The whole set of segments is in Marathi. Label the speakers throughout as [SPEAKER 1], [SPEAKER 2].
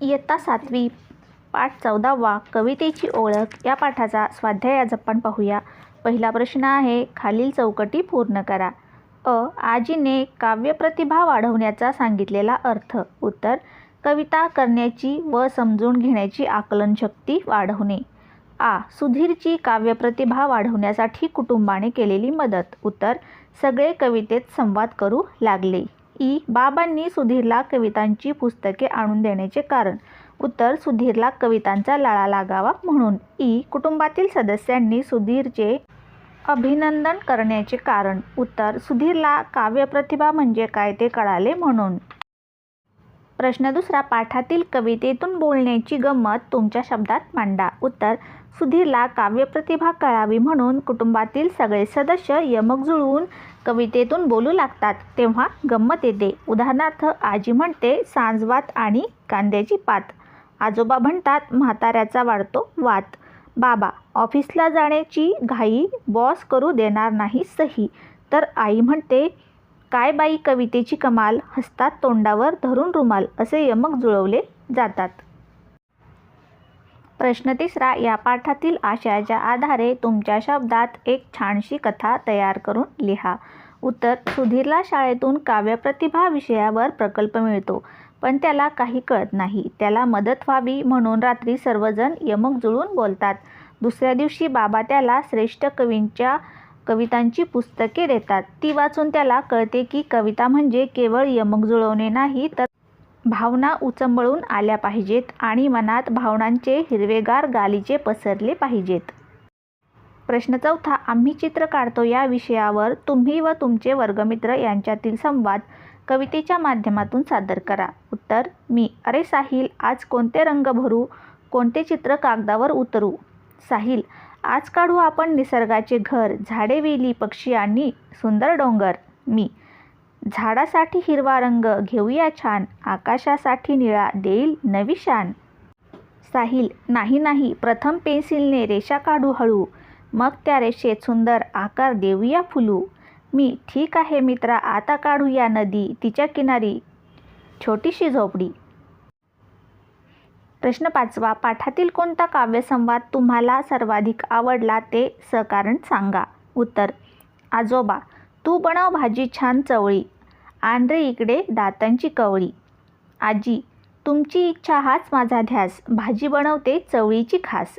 [SPEAKER 1] इयत्ता सातवी पाठ चौदावा कवितेची ओळख या पाठाचा स्वाध्याय आज आपण पाहूया. पहिला प्रश्न आहे खालील चौकटी पूर्ण करा. अ. आजीने काव्यप्रतिभा वाढवण्याचा सांगितलेला अर्थ. उत्तर कविता करण्याची व समजून घेण्याची आकलनशक्ती वाढवणे. आ. सुधीरची काव्यप्रतिभा वाढवण्यासाठी कुटुंबाने केलेली मदत. उत्तर सगळे कवितेत संवाद करू लागले. ई. बाबांनी सुधीरला कवितांची पुस्तके आणून देण्याचे कारण. उत्तर सुधीरला कवितांचा लळा लागावा म्हणून. ई. कुटुंबातील सदस्यांनी सुधीरचे अभिनंदन करण्याचे कारण. उत्तर सुधीरला काव्यप्रतिभा म्हणजे काय ते कळाले म्हणून. प्रश्न दुसरा पाठातील कवितेतून बोलण्याची गंमत तुमच्या शब्दात मांडा. उत्तर सुधीरला काव्यप्रतिभा कळावी म्हणून कुटुंबातील सगळे सदस्य यमक जुळवून कवितेतून बोलू लागतात तेव्हा गंमत येते. उदाहरणार्थ आजी म्हणते सांजवात आणि कांद्याची पात. आजोबा म्हणतात म्हाताऱ्याचा वाढतो वात. बाबा ऑफिसला जाण्याची घाई बॉस करू देणार नाही सही. तर आई म्हणते काय बाई कवितेची कमाल हसतात तोंडावर धरून रुमाल असे यमक जुळवले जातात. प्रश्न तिसरा या पाठातील आशयाच्या आधारे तुमच्या शब्दात एक छानशी कथा तयार करून लिहा. उत्तर सुधीरला शाळेतून काव्यप्रतिभा विषयावर प्रकल्प मिळतो पण त्याला काही कळत नाही. त्याला मदत व्हावी म्हणून रात्री सर्वजण यमक जुळून बोलतात. दुसऱ्या दिवशी बाबा त्याला श्रेष्ठ कवींच्या कवितांची पुस्तके देतात. ती वाचून त्याला कळते की कविता म्हणजे केवळ यमक जुळवणे नाही तर भावना उचंबळून आल्या पाहिजेत आणि मनात भावनांचे हिरवेगार गालीचे पसरले पाहिजेत. प्रश्न चौथा आम्ही चित्र काढतो या विषयावर तुम्ही व तुमचे वर्गमित्र यांच्यातील संवाद कवितेच्या माध्यमातून सादर करा. उत्तर मी. अरे साहिल आज कोणते रंग भरू कोणते चित्र कागदावर उतरू? साहिल आज काढू आपण निसर्गाचे घर झाडे वेली पक्षी आणि सुंदर डोंगर. मी. झाडासाठी हिरवा रंग घेऊया छान. आकाशासाठी निळा देईल नवी शान. साहिल. नाही नाही. प्रथम पेन्सिलने रेषा काढू हळू. मग त्या रेषेत सुंदर आकार देऊया फुलू. मी. ठीक आहे मित्रा. आता काढूया नदी. तिच्या किनारी. छोटीशी झोपडी. प्रश्न पाचवा पाठातील कोणता काव्यसंवाद तुम्हाला सर्वाधिक आवडला ते सकारण सांगा. उत्तर आजोबा तू बनव भाजी छान चवळी. आंध्रे इकडे दातांची कवळी. आजी तुमची इच्छा हाच माझा ध्यास भाजी बनवते चवळीची खास.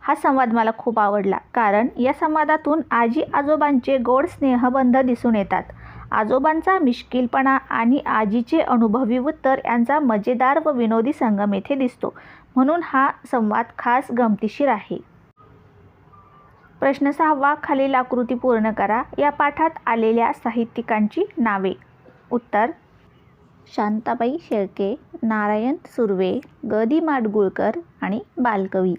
[SPEAKER 1] हा संवाद मला खूप आवडला कारण या संवादातून आजी आजोबांचे गोड स्नेहबंध दिसून येतात. आजोबांचा मिश्किलपणा आणि आजीचे अनुभवी उत्तर यांचा मजेदार व विनोदी संगम येथे दिसतो. म्हणून हा संवाद खास गमतीशीर आहे. प्रश्न सहावा खालील आकृती पूर्ण करा. या पाठात आलेल्या साहित्यिकांची नावे. उत्तर शांताबाई शेळके नारायण सुर्वे ग दी माडगुळकर आणि बालकवी.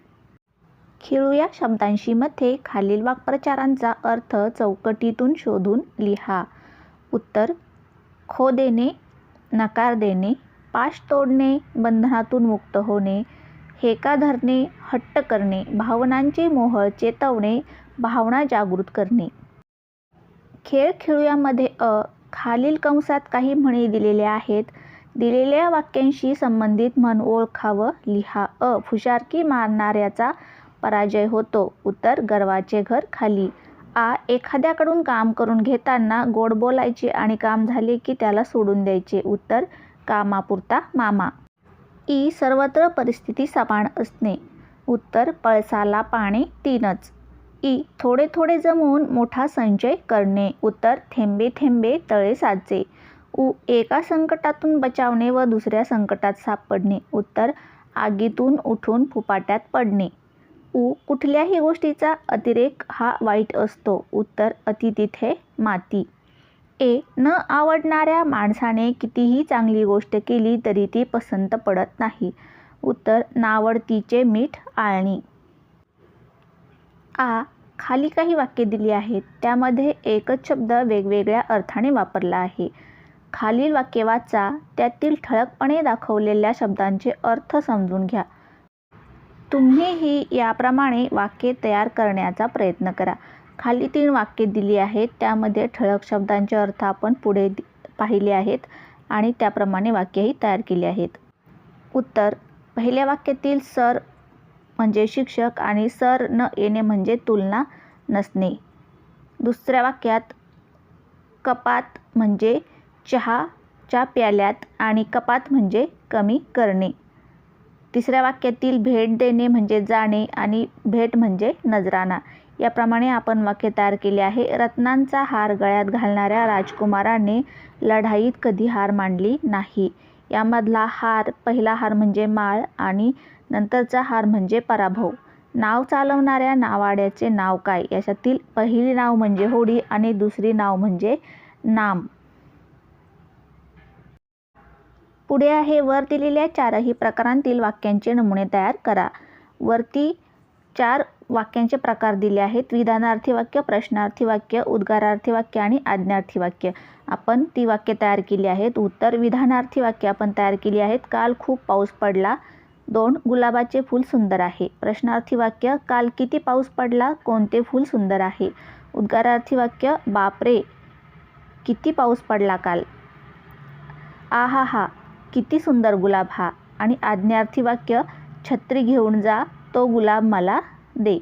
[SPEAKER 1] खेळूया शब्दांशी मध्ये खालील वाक्प्रचारांचा अर्थ चौकटीतून शोधून लिहा. उत्तर खो देणे नकार देणे पाश तोडणे बंधनातून मुक्त होणे हेका धरणे हट्ट करणे भावनांचे मोहळ चेतवणे भावना जागृत करणे. खेळ खेळूयामध्ये अ खालील कंसात काही म्हणी दिलेल्या आहेत. दिलेल्या वाक्यांशी संबंधित म्हण ओळखावं लिहा. अ फुशारकी मारणाऱ्याचा पराजय होतो. उत्तर गर्वाचे घर खाली. आ एखाद्याकडून काम करून घेताना गोड बोलायचे आणि काम झाले की त्याला सोडून द्यायचे. उत्तर कामापुरता मामा. ई सर्वत्र परिस्थिती समान असणे. उत्तर पळसाला पाणी तीनच. ई थोडे थोडे जमवून मोठा संचय करणे. उत्तर थेंबे थेंबे तळे साचे. उ एका संकटातून बचावणे व दुसऱ्या संकटात सापडणे. उत्तर आगीतून उठून फुपाट्यात पडणे. उ कुठल्याही गोष्टीचा अतिरेक हा वाईट असतो. उत्तर अति तिथे माती. ए. न आवडणाऱ्या माणसाने कितीही चांगली गोष्ट केली तरी ती पसंत पडत नाही. उत्तर नावडतीचे मीठ आळणी. आ. खाली काही वाक्य दिली आहेत. त्यामध्ये एकच शब्द वेगवेगळ्या अर्थाने वापरला आहे. खालील वाक्य वाचा. त्यातील ठळकपणे दाखवलेल्या शब्दांचे अर्थ समजून घ्या. तुम्हीही याप्रमाणे वाक्ये तयार करण्याचा प्रयत्न करा. खाली तीन वाक्ये दिली आहेत. त्यामध्ये ठळक शब्दांचे अर्थ आपण पुढे पाहिले आहेत आणि त्याप्रमाणे वाक्यही तयार केली आहेत. उत्तर पहिल्या वाक्यातील सर म्हणजे शिक्षक आणि सर न येणे म्हणजे तुलना नसणे. दुसऱ्या वाक्यात कपात म्हणजे चहाच्या प्याल्यात आणि कपात म्हणजे कमी करणे. तिसऱ्या वाक्यातील भेट देणे म्हणजे जाणे आणि भेट म्हणजे नजराणा. याप्रमाणे आपण वाक्य तयार केले आहे. रत्नांचा हार गळ्यात घालणाऱ्या राजकुमाराने लढाईत कधी हार मांडली नाही. यामधला हार पहिला हार म्हणजे माळ आणि नंतरचा हार म्हणजे पराभव. नाव चालवणाऱ्या नावाड्याचे नाव काय? याच्यातील पहिली नाव म्हणजे होडी आणि दुसरी नाव म्हणजे नाम. पुढे आहे वर दिलेल्या चारही प्रकारांतील वाक्यांचे नमुने तयार करा. वरती चार वाक्यांचे प्रकार दिले आहेत. विधानार्थी वाक्य प्रश्नार्थी वाक्य उद्गारार्थी वाक्य आणि आज्ञार्थी वाक्य. आपण ती वाक्य तयार केली आहेत. उत्तर विधानार्थी वाक्य आपण तयार केली आहेत. काल खूप पाऊस पडला. दोन गुलाबाचे फूल सुंदर आहे. प्रश्नार्थी वाक्य काल किती पाऊस पडला? कोणते फूल सुंदर आहे? उद्गारार्थी वाक्य बापरे किती पाऊस पडला काल? आहा हा किती सुंदर गुलाब हा. आणि आज्ञार्थी वाक्य छत्री घेऊन जा तो गुलाब मला दे.